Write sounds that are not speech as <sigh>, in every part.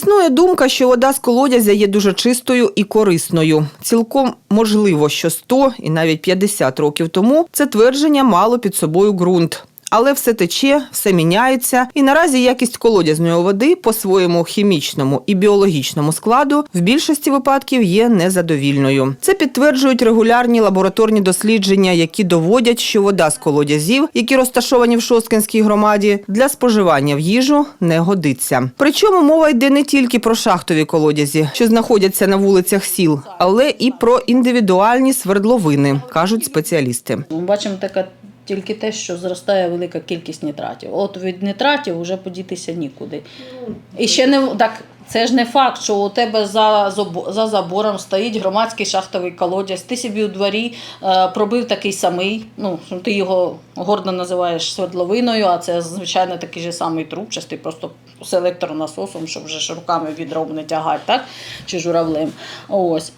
Існує думка, що вода з колодязя є дуже чистою і корисною. Цілком можливо, що 100 і навіть 50 років тому це твердження мало під собою ґрунт. Але все тече, все міняється, і наразі якість колодязної води по своєму хімічному і біологічному складу в більшості випадків є незадовільною. Це підтверджують регулярні лабораторні дослідження, які доводять, що вода з колодязів, які розташовані в Шосткинській громаді, для споживання в їжу не годиться. Причому мова йде не тільки про шахтові колодязі, що знаходяться на вулицях сіл, але і про індивідуальні свердловини, кажуть спеціалісти. Ми бачимо таке тільки те, що зростає велика кількість нітратів. От від нітратів вже подітися нікуди. І ще не так. Це ж не факт, що у тебе за, за забором стоїть громадський шахтовий колодязь. Ти собі у дворі е, пробив такий самий. Ну, ти його гордо називаєш свердловиною, а це звичайно такий же самий трубчастий, просто з електронасосом, щоб вже ж руками відром не тягати, так? Чи журавлем. Ось.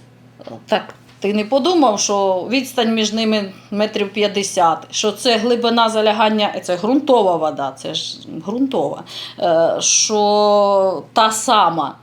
Так, ти не подумав, що відстань між ними метрів 50, що це глибина залягання, це ґрунтова вода, це ж ґрунтова, е, що та сама.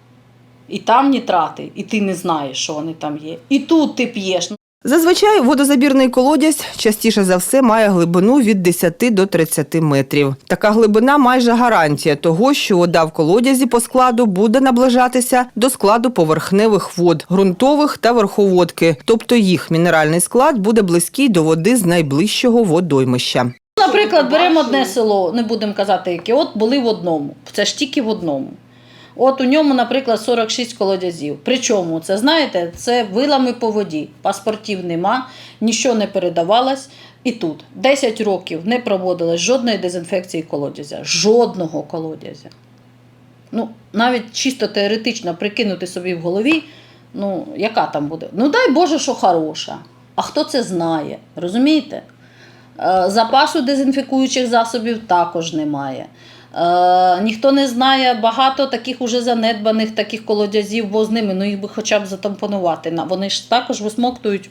І там нітрати, і ти не знаєш, що вони там є. І тут ти п'єш. Зазвичай водозабірний колодязь частіше за все має глибину від 10 до 30 метрів. Така глибина майже гарантія того, що вода в колодязі по складу буде наближатися до складу поверхневих вод, ґрунтових та верховодки, тобто їх мінеральний склад буде близький до води з найближчого водоймища. Наприклад, беремо одне село, не будемо казати, яке, от були в одному. Це ж тільки в одному. От у ньому, наприклад, 46 колодязів. Причому, це знаєте, це вилами по воді. Паспортів нема, нічого не передавалось. І тут 10 років не проводилось жодної дезінфекції колодязя. Жодного колодязя. Ну, навіть чисто теоретично прикинути собі в голові, ну, яка там буде. Ну, дай Боже, що хороша. А хто це знає? Розумієте? Е, Запасу дезінфікуючих засобів також немає. Е, ніхто не знає багато таких уже занедбаних таких колодязів, бо з ними ну, їх би хоча б затампонувати. Вони ж також висмоктують.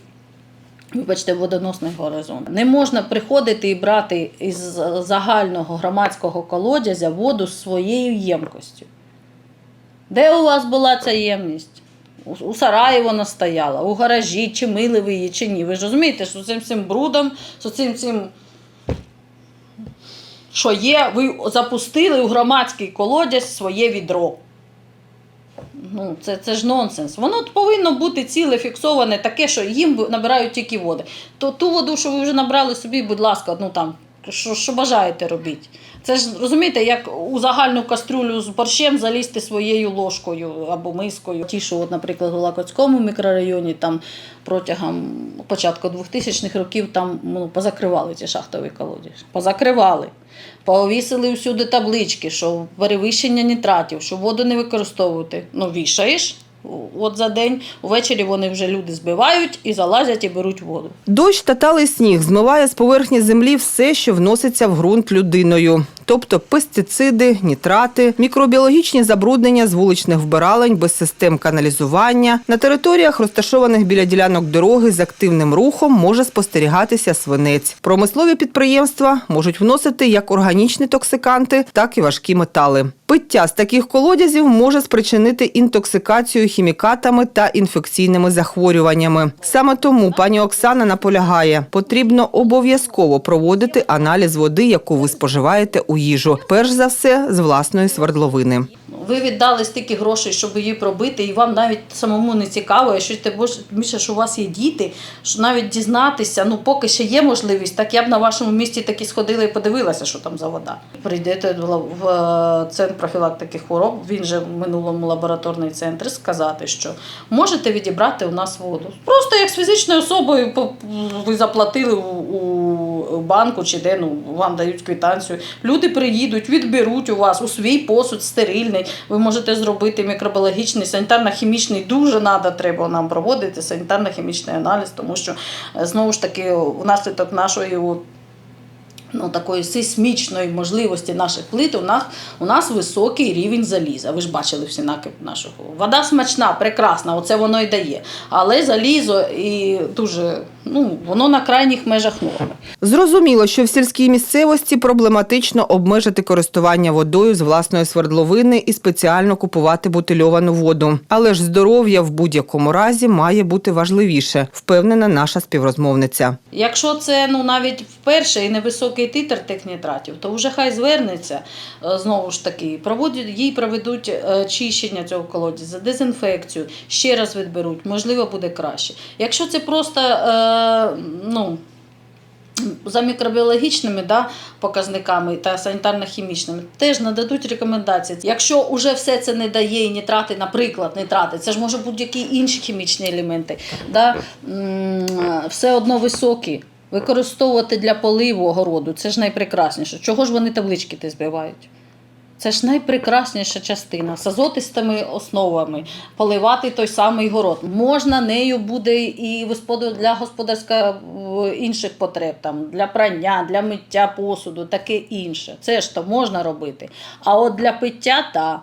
Вибачте, водоносний горизонт. Не можна приходити і брати із загального громадського колодязя воду з своєю ємкостю. Де у вас була ця ємність? У, сараї вона стояла, у гаражі, чи мили ви її, чи ні. Ви ж розумієте, що з цим цим брудом, що цим цим, що є, ви запустили у громадський колодязь своє відро. Ну, це, це ж нонсенс. Воно повинно бути ціле, фіксоване, таке, що їм набирають тільки води. То ту воду, що ви вже набрали собі, будь ласка, ну там, що, що бажаєте робіть. Це ж розумієте, як у загальну кастрюлю з борщем залізти своєю ложкою або мискою. Ті, що, от, наприклад, у Лакоцькому мікрорайоні там протягом початку 2000-х років там ну, позакривали ці шахтові колодязі. Позакривали. Повісили всюди таблички, що перевищення нітратів, що воду не використовувати. Ну, вішаєш. От за день, увечері вони вже люди збивають і залазять і беруть воду. Дощ та талий сніг змиває з поверхні землі все, що вноситься в ґрунт людиною, тобто пестициди, нітрати, мікробіологічні забруднення з вуличних вбиралень без систем каналізування. На територіях, розташованих біля ділянок дороги з активним рухом, може спостерігатися свинець. Промислові підприємства можуть вносити як органічні токсиканти, так і важкі метали. Пиття з таких колодязів може спричинити інтоксикацію хімікатами та інфекційними захворюваннями. Саме тому пані Оксана наполягає, потрібно обов'язково проводити аналіз води, яку ви споживаєте у їжу, перш за все з власної свердловини. Ви віддали стільки грошей, щоб її пробити, і вам навіть самому не цікаво, якщо ти більше, що у вас є діти, що навіть дізнатися, ну поки ще є можливість, так я б на вашому місці таки сходила і подивилася, що там за вода. Прийдете в е, центр профілактики хвороб, він же в минулому лабораторний центр, сказати, що можете відібрати у нас воду. Просто як з фізичною особою ви заплатили у, банку чи де ну вам дають квитанцію. Люди приїдуть, відберуть у вас у свій посуд стерильний. Ви можете зробити мікробіологічний, санітарно-хімічний. Дуже надо треба нам проводити санітарно-хімічний аналіз, тому що е, знову ж таки внаслідок нашої ну, такої сейсмічної можливості наших плит у нас, у нас високий рівень заліза. Ви ж бачили всі накип нашого. Вода смачна, прекрасна, оце воно і дає. Але залізо і дуже ну, воно на крайніх межах норми. Зрозуміло, що в сільській місцевості проблематично обмежити користування водою з власної свердловини і спеціально купувати бутильовану воду. Але ж здоров'я в будь-якому разі має бути важливіше, впевнена наша співрозмовниця. Якщо це ну навіть вперше і невисокий титр тих нітратів, то вже хай звернеться е, знову ж таки, проводять їй проведуть е, чищення цього колодязя, дезінфекцію, ще раз відберуть, можливо, буде краще. Якщо це просто е, ну. За мікробіологічними да, показниками та санітарно-хімічними теж нададуть рекомендації. Якщо вже все це не дає і нітрати, наприклад, нітрати, це ж може будь-які інші хімічні елементи, да, все одно високі. Використовувати для поливу огороду це ж найпрекрасніше. Чого ж вони таблички ти збивають? Це ж найпрекрасніша частина з азотистими основами, поливати той самий город. Можна нею буде і для господарська інших потреб, там для прання, для миття посуду, таке інше. Це ж то можна робити. А от для пиття та.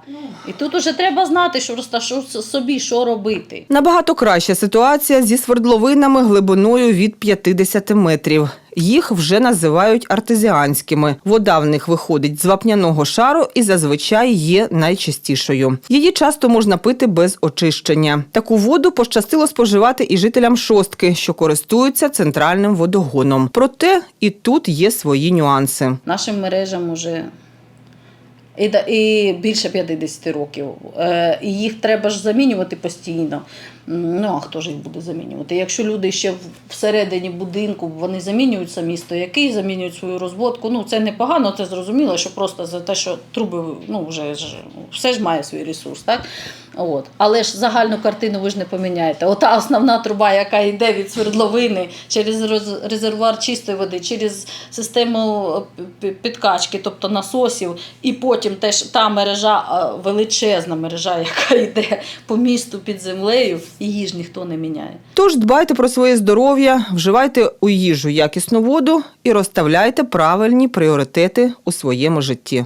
І тут уже треба знати, що просто що собі що робити. Набагато краща ситуація зі свердловинами глибиною від 50 метрів. Їх вже називають артезіанськими. Вода в них виходить з вапняного шару і зазвичай є найчистішою. Її часто можна пити без очищення. Таку воду пощастило споживати і жителям шостки, що користуються центральним водогоном. Проте і тут є свої нюанси. Нашим мережам уже і, і більше 50 років. Е, і їх треба ж замінювати постійно. Ну, а хто ж їх буде замінювати? Якщо люди ще всередині будинку вони замінюють самі стояки, замінюють свою розводку, ну це непогано, це зрозуміло, що просто за те, що труби, ну вже ж все ж має свій ресурс, так? От. Але ж загальну картину ви ж не поміняєте. Ота основна труба, яка йде від свердловини через резервуар чистої води, через систему е, підкачки, тобто насосів, і потім теж та мережа, е, величезна мережа, <laughs> яка йде по місту під землею, її ж ніхто не міняє. Тож дбайте про своє здоров'я, вживайте у їжу якісну воду і розставляйте правильні пріоритети у своєму житті.